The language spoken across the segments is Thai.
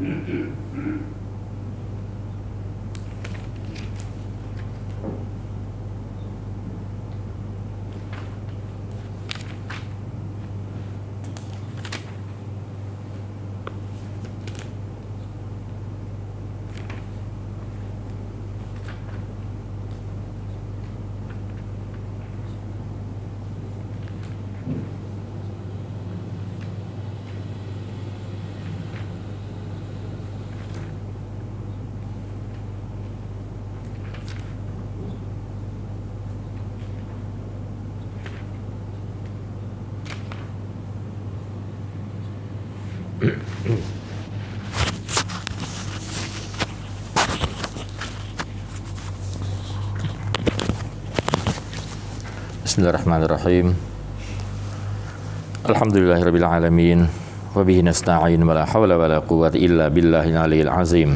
Mm-hmm. بسم الله الرحمن الرحيم. الحمد لله رب العالمين وبه نستعين ولا حول ولا قوة إلا بالله العلي العظيم.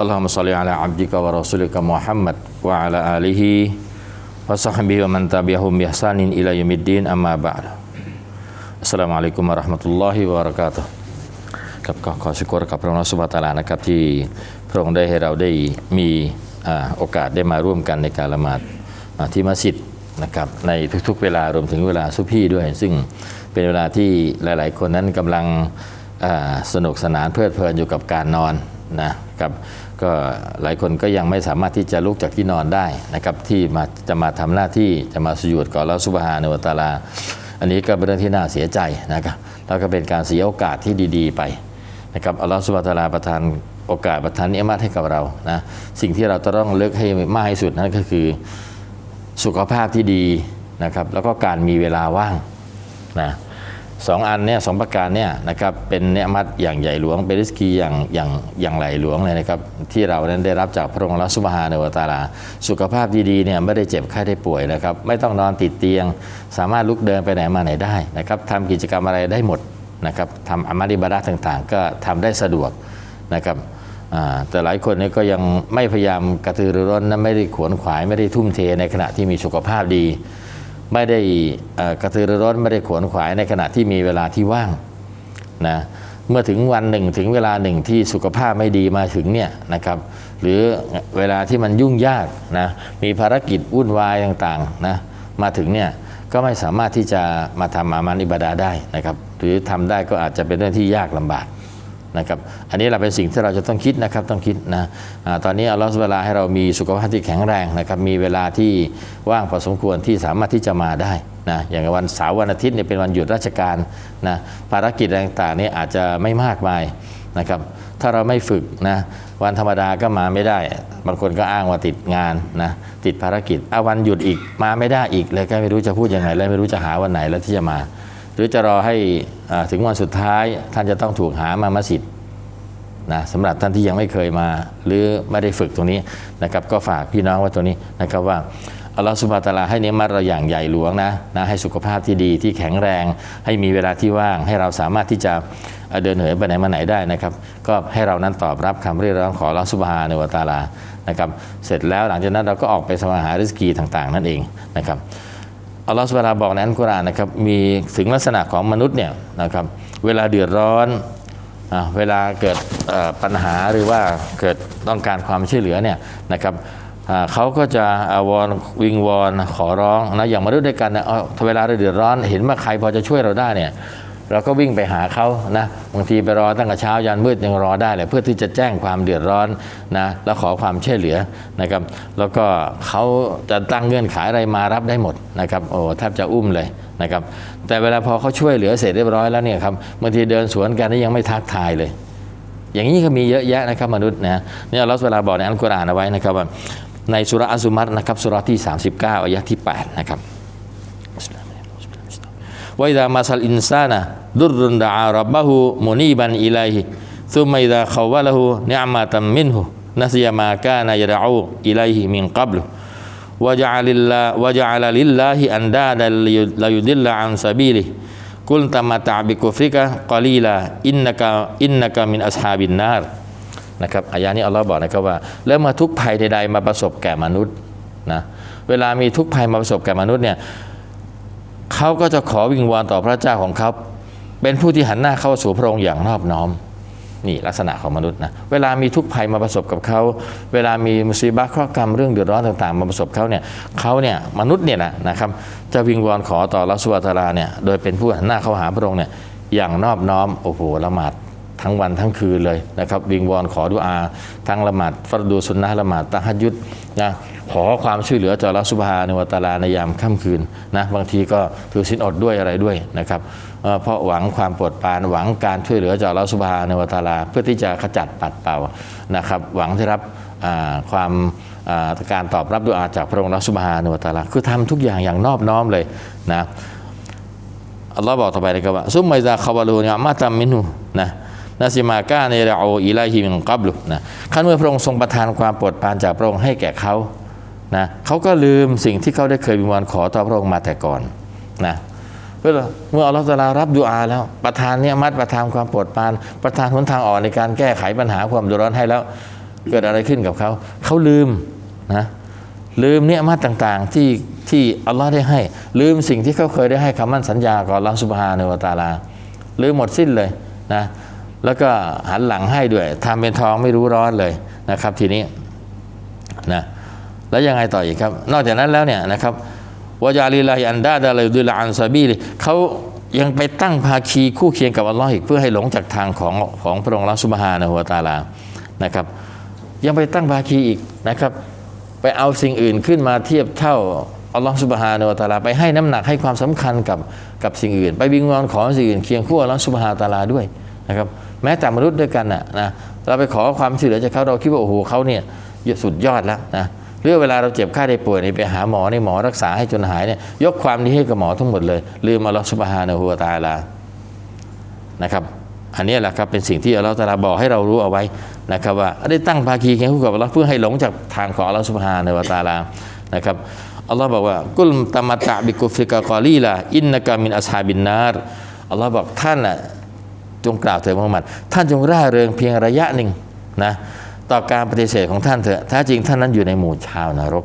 اللهم صل على عبدك ورسولك محمد وعلى آله وصحبه ومن تبعهم بإحسان إلى يوم الدين أما بعد. السلام عليكم ورحمة الله وبركاته. กับขอสกุลกับพระนสุภาตาลานะครับที่พระองค์ได้ให้เราได้มีอโอกาสได้มาร่วมกันในการละหมาดที่มัสยิด นะครับในทุกๆเวลารวมถึงเวลาซุพี่ด้วย ซึ่งเป็นเวลาที่หลายๆ คนนั้นกำลังสนุกสนานเพลิดเพลินอยู่กับการนอนนะครับก็หลายคนก็ยังไม่สามารถที่จะลุกจากที่นอนได้นะครับที่มาจะมาทำหน้าที่จะมาสยุดก่อนแล้วสุบฮานุวตาลา อันนี้ก็เป็นเรื่องที่น่าเสียใจนะครับแล้วก็เป็นการเสียโอกาสที่ดี ๆ ไปนะครับอัลลอฮฺสุบฮานะฮูวตาลาประทานโอกาสประทานเนียมัตให้กับเรานะสิ่งที่เราจะต้องเลือกให้มากที่สุดนั่นก็คือ สุขภาพที่ดีนะครับแล้วก็การมีเวลาว่างนะสองอันเนี่ยสองประการเนี่ยนะครับเป็นเนมัตอย่างใหญ่หลวงเป็นริสกีอย่างอย่างอย่างไหลหลวงเลยนะครับที่เรานั้นได้รับจากพระองค์อัสุบฮานะฮูวตาลา สุขภาพดีๆเนี่ยไม่ได้เจ็บไข้ได้ป่วยนะครับไม่ต้องนอนติดเตียง สามารถลุกเดินไปไหนมาไหนได้นะครับทำกิจกรรมอะไรได้หมดนะครับทำอามัลิบาดะต่างๆ ก็ทำได้สะดวกนะครับ แต่หลายคนเนี่ยก็ยังไม่พยายามกระตือรือร้นนะไม่ได้ขวนขวายไม่ได้ทุ่มเทในขณะที่มีสุขภาพดี ไม่ได้กระตือรือร้นไม่ได้ขวนขวายในขณะที่มีเวลาที่ว่างนะเมื่อถึงวันหนึ่งถึงเวลาหนึ่งที่สุขภาพไม่ดีมาถึงเนี่ยนะครับหรือเวลาที่มันยุ่งยากนะมีภารกิจวุ่นวายต่างๆนะมาถึงเนี่ยก็ไม่สามารถที่จะมาทำอามันอิบาดาได้นะครับหรือทำได้ก็อาจจะเป็นเรื่องที่ยากลำบาก นะครับอันนี้เราเป็นสิ่งที่เราจะต้องคิดนะครับต้องคิดนะอาตอนนี้อัลลอฮฺเวลาให้เรามีสุขภาพที่แข็งแรงนะครับมีเวลาที่ว่างพอสมควรที่สามารถที่จะมาได้นะอย่างวันเสาร์วันอาทิตย์เนี่ยเป็นวันหยุดราชการนะภารกิจต่างๆนี่อาจจะไม่มากมายนะครับถ้าเราไม่ฝึกนะวันธรรมดาก็มาไม่ได้ บางคนก็อ้างว่าติดงานนะติดภารกิจเอาวันหยุดอีกมาไม่ได้อีกเลยก็ไม่รู้จะพูดยังไง แล้วไม่รู้จะหาวันไหนแล้วที่จะมา หรือจะรอให้ถึงวันสุดท้ายท่านจะต้องถูกหามามัสยิดนะสำหรับท่านที่ยังไม่เคยมา หรือไม่ได้ฝึกตรงนี้นะครับ ก็ฝากพี่น้องไว้ตรงนี้นะครับว่าอัลลอฮฺสุบานะตาลาให้เนื้อมัดเราอย่างใหญ่หลวงนะนะให้สุขภาพที่ดีที่แข็งแรง ให้มีเวลาที่ว่าง ให้เราสามารถที่จะเดินเหินไปไหนมาไหนได้นะครับ ก็ให้เรานั้นตอบรับคำเรียกร้องของอัลลอฮฺสุบฮานวะตาลานะครับ เสร็จแล้วหลังจากนั้นเราก็ออกไปสมาหาริสกีต่าง ๆ นั่นเองนะครับ อัลลอฮฺสุบานะฮูวะตะอาลาบอกในอัลกุรอานนะครับมีถึงลักษณะของมนุษย์เนี่ยนะครับเวลาเดือดร้อนอเวลาเกิดปัญหาหรือว่าเกิดต้องการความช่วยเหลือเนี่ยนะครับเขาก็จะอาวอนวิงวอนขอร้องนะอย่างมนุษย์ด้วยกันนะเอาเวลาเราเดือดร้อน เห็นว่าใครพอจะช่วยเราได้เนี่ย เราก็วิ่งไปหาเขานะบางทีไปรอตั้งแต่เช้ายันมืดยังรอได้เลยเพื่อที่จะแจ้งความเดือดร้อนนะแล้วขอความช่วยเหลือนะครับ แล้วก็เขาจะตั้งเงื่อนไขอะไรมารับได้หมดนะครับโอ้แทบจะอุ้มเลยนะครับ แต่เวลาพอเขาช่วยเหลือเสร็จเรียบร้อยแล้วเนี่ยครับบางทีเดินสวนกันนี่ยังไม่ทักทายเลยอย่างนี้ก็มีเยอะแยะนะครับมนุษย์นะเนี่ยเราเวลาบอกในอัลกุรอานเอาไว้นะครับว่าในสุรอัสซุมัตนะครับสุราะห์ที่ 39อายะที่8นะครับ ว่าอิดามาซัลอินซานะดุรุนดะอารับบะฮูมุนีบันอิลัยฮิซุมมาอิดาขาวะละฮูเนิอมาตัมมินฮูนัสยามากานะยะดะอูอิลัยฮิมินกับลุวะจาลิลลาวะจาลลิลลาฮิอันดาดัลลายุดิลละอันซาบีลิกุลตะมาตะบิกุฟริกะกอลีลาอินนะกะอินนะกะมินอัสฮาบินนารนะครับอายะนี้อัลลอฮ์บอกนะครับว่า แล้วเมาทุกภัยใดๆมาประสบแก่มนุษย์นะเวลามีทุกภัยมาประสบแก่มนุษย์เนี่ย เขาก็จะขอวิงวอนต่อพระเจ้าของเขาเป็นผู้ที่หันหน้าเข้าสู่พระองค์อย่างนอบน้อมนี่ลักษณะของมนุษย์นะเวลามีทุกข์ภัยมาประสบกับเขาเวลามีมุสีบะห์ข้อกรรมเรื่องเดือดร้อนต่างๆ มาประสบเขาเนี่ยเขาเนี่ยมนุษย์เนี่ยนะนะครับจะวิงวอนขอต่อรัสวาตาลาเนี่ยโดยเป็นผู้หันหน้าเข้าหาพระองค์เนี่ยอย่างนอบน้อมโอ้โหละหมาดทั้งวันทั้งคืนเลยนะครับวิงวอนขอดุอาทั้งละหมาดฟัรดูสุนนะละหมาดตะฮัดยุดนะ ขอความช่วยเหลือจากอัลลอฮฺซุบฮานวตาลาในยามค่ำคืนนะบางทีก็ถือศีลอดด้วยอะไรด้วยนะครับเพราะหวังความโปรดปรานหวังการช่วยเหลือจากอัลลอฮฺซุบฮานวตาลา เพื่อที่จะขจัดปัดเป่านะครับหวังที่รับความการตอบรับดุอาจากพระองค์อัลลอฮฺซุบฮานวตาลา คือทำทุกอย่างอย่างนอบน้อมเลยนะอัลลอฮ์บอกต่อไปนะครับว่าซุมไมซาคาวาลูเนี่ยมาตัมมินูนะนาซิมาก้าเนรโออิลาฮิมินกับลุนะขั้นเมื่อพระองค์ทรงประทานความโปรดปรานจากพระองค์ให้แก่เขา นะเขาก็ลืมสิ่งที่เขาได้เคยวิงวอนขอต่อพระองค์มาแต่ก่อนนะเพื่อเมื่ออัลลอฮฺตาลารับดุอาแล้ว ประทานเนี่ยมัดประทานความโปรดปราน ประทานหนทางออกในการแก้ไขปัญหาความเดือดร้อนให้แล้ว เกิดอะไรขึ้นกับเขา เขาลืมนะลืมเนี่ยมาต่างๆที่ที่อัลลอฮ์ได้ให้ ลืมสิ่งที่เขาเคยได้ให้คำมั่นสัญญากับอัลลอฮ์สุบฮานะฮูวตาลาลืมหมดสิ้นเลยนะแล้วก็หันหลังให้ด้วยทำเป็นทองไม่รู้ร้อนเลยนะครับ ทีนี้นะ แล้วยังไงต่ออีกครับ นอกจากนั้นแล้วเนี่ยนะครับวะจาลิลาอันดาดะลยุดิลอันซาบีลิเขายังไปตั้งภาคีคู่เคียงกับอัลลอฮ์อีกเพื่อให้หลงจากทางของของพระองค์ลลอฮ์สุบฮานะฮูวตาลานะครับ ยังไปตั้งภาคีอีกนะครับ ไปเอาสิ่งอื่นขึ้นมาเทียบเท่าอัลลอฮฺสุบฮานะฮูวตาลาไปให้น้ำหนักให้ความสำคัญกับกับสิ่งอื่น ไปวิงวอนขอสิ่งอื่นเคียงคู่อัลลอฮฺสุบฮานะตาลาด้วยนะครับแม้แต่มนุษย์ด้วยกันน่ะนะเราไปขอความช่วยเหลือจากเขาเราคิดว่าโอ้โหเขาเนี่ยสุดยอดแล้วนะ หรือเวลาเราเจ็บไข้ได้ป่วยนี่ไปหาหมอในหมอรักษาให้จนหายเนี่ยยกความดีให้กับหมอทั้งหมดเลย ลืมอัลลอฮฺสุบฮานะฮูวตาลานะครับอันนี้แหละครับเป็นสิ่งที่อัลลอฮฺตาลาบอกให้เรารู้เอาไว้นะครับว่าได้ตั้งภาคีเคียงคู่กับอัลลอฮ์เพื่อให้หลงจากทางของอัลลอฮฺสุบฮานะฮูวตาลานะครับอัลลอฮ์บอกว่ากุลตามัตะบิกุฟริกะกอลีละอินนกามินอัสฮาบินนารอัลลอฮ์บอกท่านน่ะจงกล่าวเถิดมุฮัมมัดท่านจงร่าเริงเพียงระยะหนึ่งนะ ต่อการปฏิเสธของท่านเถอะแท้จริงท่านนั้นอยู่ในหมู่ชาวนรก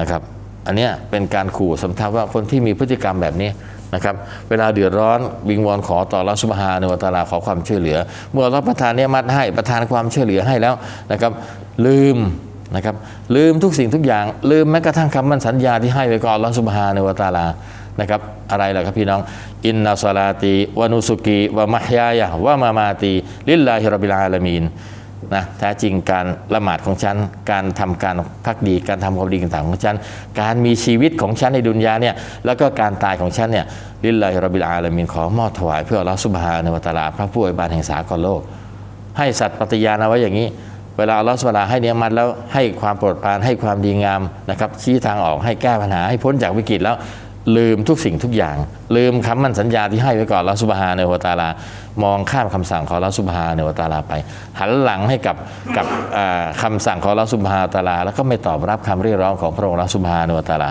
นะครับ อันเนี้ยเป็นการขู่สำทับว่าคนที่มีพฤติกรรมแบบนี้นะครับ เวลาเดือดร้อนวิงวอนขอต่อรัสุบฮานุวตาลาขอความช่วยเหลือ เมื่อรับประทานเนี่ยมัดให้ประทานความช่วยเหลือให้แล้วนะครับ ลืมนะครับ ลืมทุกสิ่งทุกอย่าง ลืมแม้กระทั่งคำมั่นสัญญาที่ให้ไว้ก่อนรัสุบฮานุวตาลานะครับอะไรล่ะครับพี่น้อง อินนาซาลาตีวานุสุกีวะมะฮยายะวะมามาตีลิลลาฮิรับบิลอาลามีน นะแท้จริงการละหมาดของฉัน การทำการพักดี การทำความดีต่างๆของฉัน การมีชีวิตของฉันในดุนยาเนี่ย แล้วก็การตายของฉันเนี่ย ลิลลาฮิรบิลอาลามินขอมอบถวายเพื่อลอสุบฮานวะตลาพระผู้อวยบานแห่งสากลโลก ให้สัตว์ปฏิญาณเอาไว้อย่างนี้ เวลาลอสุบฮานะฮูวลาให้เนียมันแล้วให้ความโปรดปรานให้ความดีงามนะครับชี้ทางออกให้แก้ปัญหาให้พ้นจากวิกฤตแล้ว ลืมทุกสิ่งทุกอย่าง ลืมคำมั่นสัญญาที่ให้ไว้ก่อนล้วสุบฮาเนวะตาลามองข้ามคำสั่งของเราสุบฮาเนวะตาลาไป หันหลังให้กับกับคำสั่งของเราสุบฮาตาลา แล้วก็ไม่ตอบรับคำเรียกร้องของพระองค์เราสุบฮาเนวะตาลา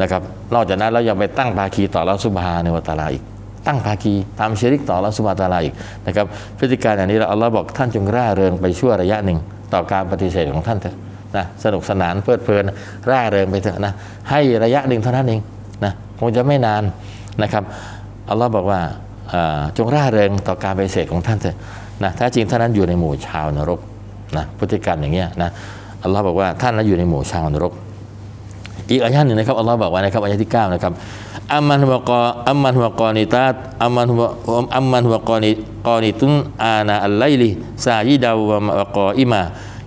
นะครับนอกจากนั้นเรายังไปตั้งภาคีต่อเราสุบฮาเนวะตาลาอีกตั้งภาคีทำชิริกต่อเราสุบฮาตาลาอีกนะครับพฤติการอย่างนี้เราอัลลอฮ์บอกท่านจงร่าเริงไปชั่วระยะหนึ่งต่อการปฏิเสธของท่านเถอะนะสนุกสนานเพลิดเพลินร่าเริงไปเถอะนะให้ระยะหนึ่งเท่านั้นเอง นะคงจะไม่นานนะครับอัลลอฮ์บอกว่าจงร่าเริงต่อการปฏิเสธของท่านเถอะนะแท้จริงท่านนั้นอยู่ในหมู่ชาวนรกนะพฤติกรรมอย่างเงี้ยนะอัลลอฮ์บอกว่าท่านนั้นอยู่ในหมู่ชาวนรก อีกอายะหนึ่งนะครับอัลลอฮ์บอกไว้นะครับอายะที่9นะครับอัมมันฮุวกออัมมันฮุวกอนิตาตอัมมันฮุวอัมมันฮุวกอนิกอนิตุนอานาอัลไลลิซายิดาวะมะกออิมา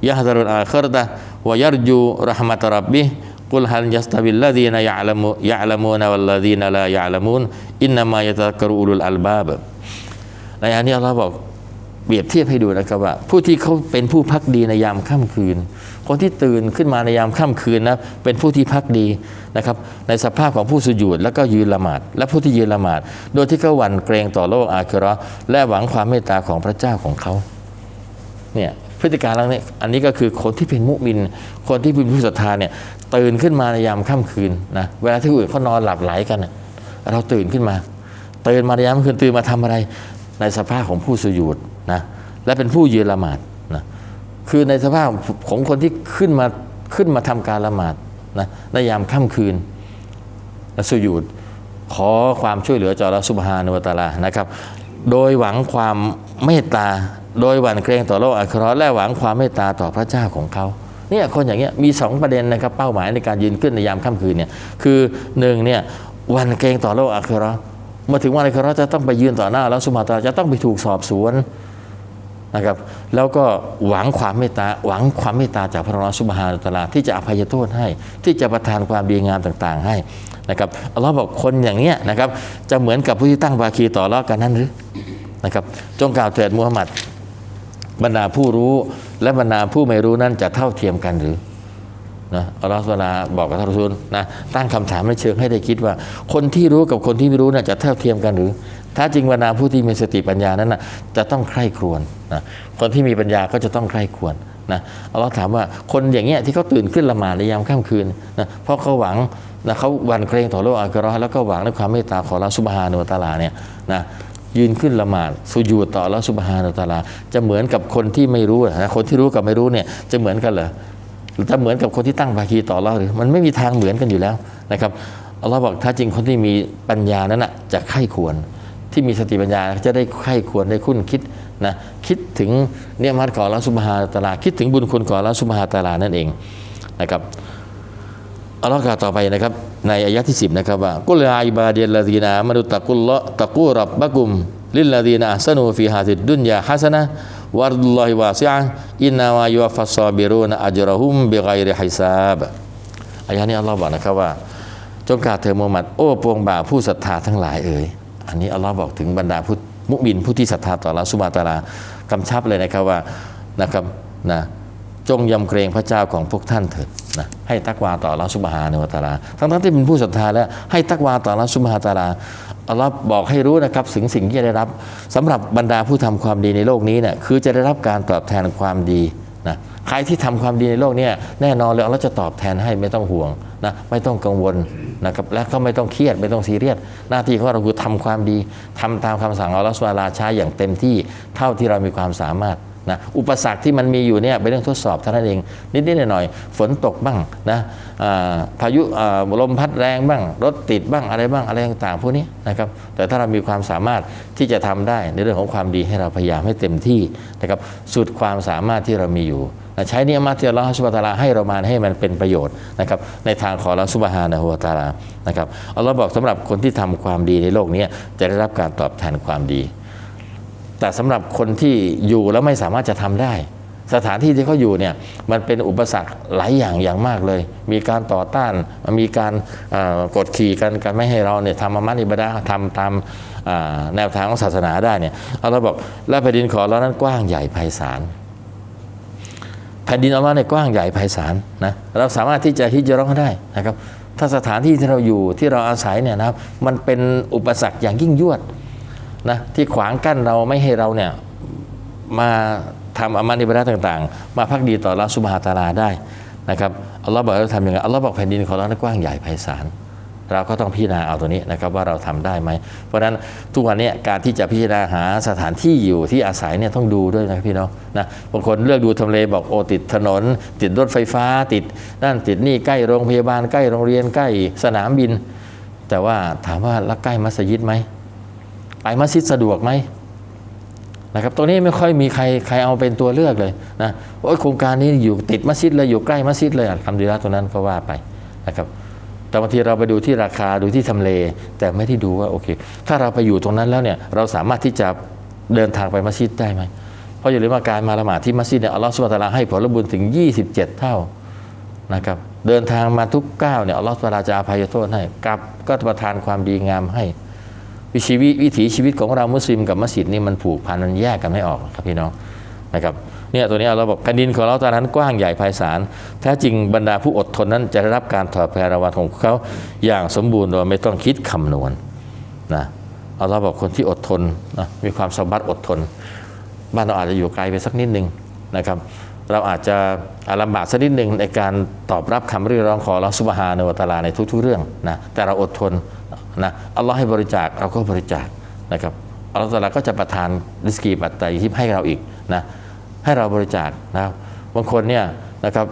ยะฮดารุลอาคิรตะวะยัรจู rahmat rabbih กุลฮัลยัสตาวิลลดีนยะลามุยะลามูนวัลลดีนลายะลามูนอินนามายะตะกรุอุลุลอัลบาบในอันนี้อัลลอฮ์บอกเปรียบเทียบให้ดูนะครับว่า ผู้ที่เขาเป็นผู้พักดีในยามค่ำคืน คนที่ตื่นขึ้นมาในยามค่ำคืนนะเป็นผู้ที่พักดีนะครับในสภาพของผู้สุญูดแล้วก็ยืนละหมาด และผู้ที่ยืนละหมาด โดยที่เขาหวั่นเกรงต่อโลกอาคิเราะและหวังความเมตตาของพระเจ้าของเขาเนี่ย พฤติการแล้วเนี่ยอันนี้ก็คือคนที่เป็นมุมิน คนที่เป็นผู้ศรัทธาเนี่ยตื่นขึ้นมาในยามค่ำคืนนะเวลาที่อื่นเขานอนหลับไหลกัน เราตื่นขึ้นมา ตื่นมาในยามค่ำคืนตื่นมาทำอะไร ในสภาพของผู้สุญูดนะและเป็นผู้ยืนละหมาดนะคือในสภาพของคนที่ขึ้นมาขึ้นมาทำการละหมาดนะในยามค่ำคืนและสุญูดขอความช่วยเหลือจากอัลลอฮฺซุบฮานุวะตาลานะครับ โดยหวังความเมตตา โดยหวั่นเกรงต่อโลกอาคราและหวังความเมตตาต่อพระเจ้าของเขาเนี่ยคนอย่างเงี้ยมีสองประเด็นนะครับเป้าหมายในการยืนขึ้นในยามค่ำคืนเนี่ยคือหนึ่งเนี่ยหวันเกรงต่อโลกอาคราเมื่อถึงวันอาคราจะต้องไปยืนต่อหน้าแล้วสุมาตราจะต้องไปถูกสอบสวนนะครับแล้วก็หวังความเมตตาหวังความเมตตาจากพระองค์สุบฮานุตลาที่จะอภัยโทษให้ ที่จะประทานความดีงามต่างๆ ให้นะครับอัลลอฮ์บอกคนอย่างเนี้ยนะครับจะเหมือนกับผู้ที่ตั้งภาคีต่อรอกันนั้นหรือนะครับจงกล่าวเถิดมูฮัมหมัด บรรดาผู้รู้และบรรดาผู้ไม่รู้นั้นจะเท่าเทียมกันหรือนะอัลลอฮฺสุลาบอกกับท่านรซูลนะตั้งคำถามในเชิงให้ได้คิดว่า คนที่รู้กับคนที่ไม่รู้น่ะจะเท่าเทียมกันหรือ ถ้าจริงบรรดาผู้ที่มีสติปัญญานั้นนะจะต้องใคร่ครวญนะคนที่มีปัญญาก็จะต้องใคร่ครวญนะอัลลอฮ์ถามว่าคนอย่างเงี้ยที่เขาตื่นขึ้นละหมาดในยามค่ำคืนนะเพราะเขาหวังนะเขาหวันเกรงต่อโลกอาคราแล้วก็หวังในความเมตตาของเราสุบฮานุวะตาลาเนี่ยนะ ยืนขึ้นละหมาดสุญูต่อลลอฮฺสุบฮานาอัลลอฮฺตาลา จะเหมือนกับคนที่ไม่รู้นะคนที่รู้กับไม่รู้เนี่ยจะเหมือนกันเหรอจะเหมือนกับคนที่ตั้งภาคีต่ออัลลอฮ์หรือมันไม่มีทางเหมือนกันอยู่แล้วนะครับอัลลอฮ์บอกถ้าจริงคนที่มีปัญญานั้นนะจะไข้ควรที่มีสติปัญญาจะได้ไข้ควรได้คุ้นคิดนะคิดถึงเนี่ยมัดของอัลลอฮฺสุบฮานาอัลลอฮฺตาลา คิดถึงบุญคุณของอัลลอฮฺสุบฮานาอัลลอฮฺตาลานั่นเองนะครับ อัลลอฮ์กล่าวต่อไปนะครับ ในอายะที่ 10 นะครับว่ากุลอาอิบาดียลลาดีนามนุตะกุลละตะกูรับบะกุม ลิลลาดีนาสนูฟีฮาติดดุนยาฮัสนะวารดุลลอฮิวาซิอะห์อินนาวายุฟัสซาบิรูนอัจรหุมบิไกริฮิซาบอายะนี้อัลลอฮ์บอกนะครับว่า จงกล่าวเถิดมูฮัมหมัดโอ้ปวงบ่าวผู้ศรัทธาทั้งหลายเอ่ยอันนี้อัลลอฮ์บอกถึงบรรดาผู้มุมินผู้ที่ศรัทธาต่อลลอฮ์สุบาตาลากำชับเลยนะครับว่านะครับนะจงยำเกรงพระเจ้าของพวกท่านเถิด นะให้ตักวาต่ออัลลอฮ์สุบฮานะฮูวตาลาทั้งทั้งๆที่เป็นผู้ศรัทธาแล้วให้ตักวาต่ออัลลอฮ์สุบฮาตะอาลาอัลลอฮ์บอกให้รู้นะครับถึงสิ่งที่จะได้รับสำหรับบรรดาผู้ทำความดีในโลกนี้เนี่ยคือจะได้รับการตอบแทนความดีนะใครที่ทำความดีในโลกเนี้แน่นอนเลยอัลลอฮ์จะตอบแทนให้ไม่ต้องห่วงนะไม่ต้องกังวลนะครับและก็ไม่ต้องเครียดไม่ต้องซีเรียสหน้าที่ของเราคือทำความดีทำตามคำสั่งอัลลอฮ์สุบฮานะฮูวะตาลาใช้อย่างเต็มที่เท่าที่เรามีความสามารถ นะอุปสรรคที่มันมีอยู่เนี่ยเป็นเรื่องทดสอบเท่านั้นเอง นิดๆหน่อยๆฝนตกบ้างนะพายุลมพัดแรงบ้าง รถติดบ้างอะไรบ้างอะไรต่างๆพวกนี้นะครับแต่ถ้าเรามีความสามารถที่จะทำได้ในเรื่องของความดีให้เราพยายามให้เต็มที่นะครับสุดความสามารถที่เรามีอยู่นะใช้เนียมาที่อัลลอฮฺสุบะตาลาให้เรามาให้มันเป็นประโยชน์นะครับในทางของอัลลอฮฺสุบฮานะฮูวตาลานะครับอัลลอฮ์บอกสำหรับคนที่ทำความดีในโลกนี้จะได้รับการตอบแทนความดี แต่สำหรับคนที่อยู่แล้วไม่สามารถจะทำได้ สถานที่ที่เขาอยู่เนี่ยมันเป็นอุปสรรคหลายอย่างอย่างมากเลย มีการต่อต้านมีการกดขี่กันกันไม่ให้เราเนี่ยทำอามัดอิบาดะห์ทำตามแนวทางของศาสนาได้เนี่ยเราบอกและแผ่นดินของเรานั้นกว้างใหญ่ไพศาลแผ่นดินอัลลอฮ์เนี่ยกว้างใหญ่ไพศาลนะเราสามารถที่จะฮิจราะห์ได้นะครับถ้าสถานที่ที่เราอยู่ที่เราอาศัยเนี่ยนะครับมันเป็นอุปสรรคอย่างยิ่งยวด นะที่ขวางกั้นเราไม่ให้เราเนี่ยมาทำอามันิบาระต่างๆ มาพักดีต่อเราสุบฮาตาลาได้นะครับอัลลอฮ์บอกเราทำยังไงอัลลอฮ์บอกแผ่นดินของเรานั้นกว้างใหญ่ไพศาลเราก็ต้องพิจารณาเอาตัวนี้นะครับว่าเราทำได้ไหม เพราะฉะนั้นทุกวันนี้การที่จะพิจารณาหาสถานที่อยู่ที่อาศัยเนี่ยต้องดูด้วยนะพี่น้องนะบางคนเลือกดูทำเลบอกโอติดถนน ติดรถไฟฟ้าติดนั่นติดนี่ใกล้โรงพยาบาลใกล้โรงเรียนใกล้สนามบิน แต่ว่าถามว่าแล้วใกล้มัสยิดไหม ไปมัสยิดสะดวกไหมนะครับตรงนี้ไม่ค่อยมีใครใครเอาเป็นตัวเลือกเลยนะโอ้ยโครงการนี้อยู่ติดมัสยิดเลยอยู่ใกล้มัสยิดเลยทำดีล้วตรงนั้นก็ว่าไปนะครับแต่บางทีเราไปดูที่ราคาดูที่ทำเล แต่ไม่ได้ดูว่าโอเค ถ้าเราไปอยู่ตรงนั้นแล้วเนี่ยเราสามารถที่จะเดินทางไปมัสยิดได้ไหมเพราะอย่าลืมว่าการมาละหมาดที่มัสยิดเนี่ยอัลลอฮฺสุบะตะอาลาให้ผลบุญถึง 27 เท่านะครับเดินทางมาทุกก้าวเนี่ยอัลลอฮฺสุบฮานะตะอาลาจะอภัยโทษให้กลับก็ประทานความดีงามให้ วิชีวิตวิถีชีวิตของเรามุสลิมกับมัสยิดนี่มันผูกพันมันแยกกันไม่ออกครับพี่น้องนะครับเนี่ยตัวนี้เราบอกแผ่นดินของเราตอนนั้นกว้างใหญ่ไพศาลแท้จริงบรรดาผู้อดทนนั้นจะได้รับการตอบแทนรางวัลของเขาอย่างสมบูรณ์โดยไม่ต้องคิดคำนวณนะเอาเราบอกคนที่อดทนนะมีความสบัติอดทน บ้านเราอาจจะอยู่ไกลไปสักนิดหนึ่งนะครับเราอาจจะลำบากสักนิดหนึ่งในการตอบรับคำเรียกร้องของเราสุบฮานะฮูวตาลาในทุกๆเรื่องนะแต่เราอดทน นะอัลลอฮ์ให้บริจาคเราก็บริจาคนะครับอัลลอฮ์ตะอาลาก็จะประทานริสกีปัจจัยที่ให้เราอีกนะให้เราบริจาคนะครับบางคนเนี่ยนะครับ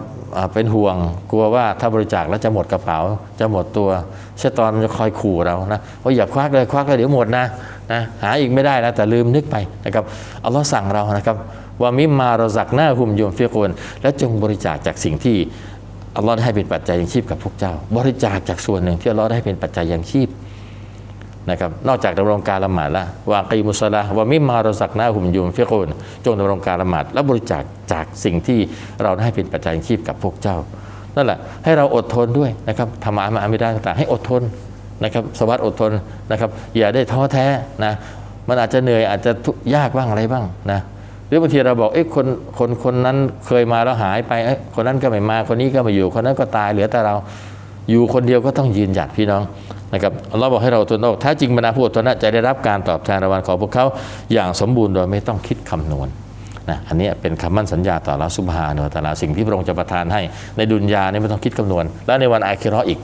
เป็นห่วงกลัวว่าถ้าบริจาคแล้วจะหมดกระเป๋า จะหมดตัวชตอนจะคอยขู่เรานะว่าอย่าควักเลยควักเลยเดี๋ยวหมดนะนะหาอีกไม่ได้แล้วแต่ลืมนึกไปนะครับอัลลอฮ์สั่งเรานะครับว่ามิมาเราซักหน้าหุ่มยุมฟิกวนและจงบริจาคจากสิ่งที่อัลลอฮ์ได้ให้เป็นปัจจัยยังชีพกับพวกเจ้า บริจาคจากส่วนหนึ่งที่อัลลอฮ์ได้ให้เป็นปัจจัยยังชีพ นะครับนอกจากดำรงการละหมาดละวางกีมุสลาวามิมารสักนาหุมยุมฟิกูนจงดำรงการละหมาดและบริจาคจากสิ่งที่เราได้เป็นปัจจัยชีพกับพวกเจ้า นั่นแหละให้เราอดทนด้วยนะครับธรรมะมาอามิได้ต่างให้อดทนนะครับสวัสดิ์อดทนนะครับอย่าได้ท้อแท้นะมันอาจจะเหนื่อยอาจจะยากบ้างอะไรบ้างนะหรือบางทีเราบอกเอ้คนคนคนนั้นเคยมาแล้วหายไปเอ้คนนั้นก็ไม่มาคนนี้ก็ไม่อยู่ คนนั้นก็ตายเหลือแต่เรา อยู่คนเดียวก็ต้องยืนหยัดพี่น้องนะครับอัลลอฮ์บอกให้เราอดทนอดถ้าจริงบรรดาผู้อดทนนจะได้รับการตอบแทนรางวัลของพวกเขาอย่างสมบูรณ์โดยไม่ต้องคิดคำนวณนะอันนี้เป็นคำมั่นสัญญาต่อละสุบฮานุตาลาสิ่งที่พระองค์จะประทานให้ในดุนยานี่ไม่ต้องคิดคำนวณ และในวันอาคิราะห์อีก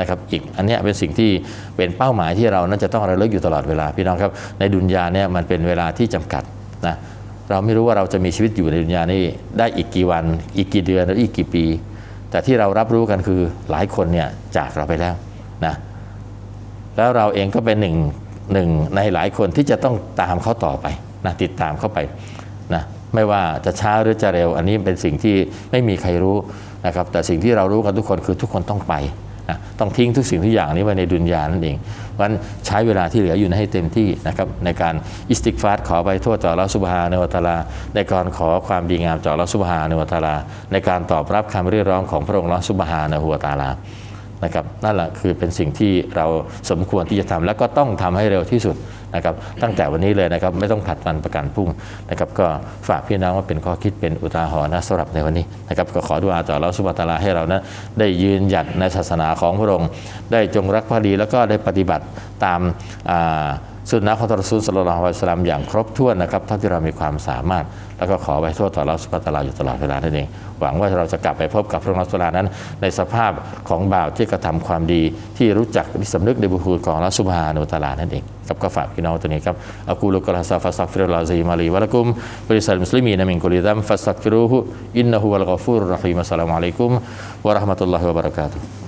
นะครับอีกอันนี้เป็นสิ่งที่เป็นเป้าหมายที่เรานั้นจะต้องระลึกอยู่ตลอดเวลาพี่น้องครับในดุนยาเนี่ยมันเป็นเวลาที่จำกัดนะเราไม่รู้ว่าเราจะมีชีวิตอยู่ในดุนยานี้ได้อีกกี่วัน อีกกี่เดือนหรืออีกกี่ปี แต่ที่เรารับรู้กันคือหลายคนเนี่ยจากเราไปแล้วนะแล้วเราเองก็เป็นหนึ่งหนึ่งในหลายคนที่จะต้องตามเขาต่อไปนะติดตามเข้าไปนะไม่ว่าจะช้าหรือจะเร็ว อันนี้เป็นสิ่งที่ไม่มีใครรู้นะครับแต่สิ่งที่เรารู้กันทุกคนคือทุกคนต้องไป นะต้องทิ้งทุกสิ่งทุกอย่างนี้ไว้ในดุนยานั่นเองเพราะฉะนั้นใช้เวลาที่เหลืออยู่ให้เต็มที่นะครับในการอิสติกฟาร์ขอไปโทษต่อรัสุบฮาเนวัตาลา ในการขอความดีงามต่อรัสุบฮาเนวัตาลา ในการตอบรับคำเรียกร้องของพระองค์รัสุบฮาเนหัวตาลา นะครับนั่นแหละคือเป็นสิ่งที่เราสมควรที่จะทำและก็ต้องทำให้เร็วที่สุดนะครับตั้งแต่วันนี้เลยนะครับไม่ต้องผัดวันประกันพรุ่งนะครับก็ฝากพี่น้องว่าเป็นข้อคิดเป็นอุทาหรณ์นะสำหรับในวันนี้นะครับก็ขอดุอาต่อเราสุบฮาตาลาให้เรานะได้ยืนหยัดในศาสนาของพระองค์ได้จงรักภักดีแล้วก็ได้ปฏิบัติตามอ่า สุนนะของทรซูลสลลัลลอฮุอะลัยฮิวสลลัมอย่างครบถ้วนนะครับเท่าที่เรามีความสามารถ แล้วก็ขอไปโทษต่อเราสุบฮาตลาอยู่ตลอดเวลานั่นเอง หวังว่าเราจะกลับไปพบกับพระองค์อัลลอฮฺนั้น ในสภาพของบ่าวที่กระทำความดี ที่รู้จักที่สำนึกในบุคุณของอัสุบฮานุตลานั่นเองครับก็ฝากพี่น้องตัวนี้ครับอักูลุกลาซาฟัสักฟิรุลลอฮฺซีมาลีวะลักุมบริษัทมุสลิมีนมินกุลิดัมฟัสักฟิรุฮุอินนะฮุวัลกอฟูรุรรหีมัสสลามุอะลัยกุมวะราะห์มะตุลลอฮิวะบะเราะกาตุฮ์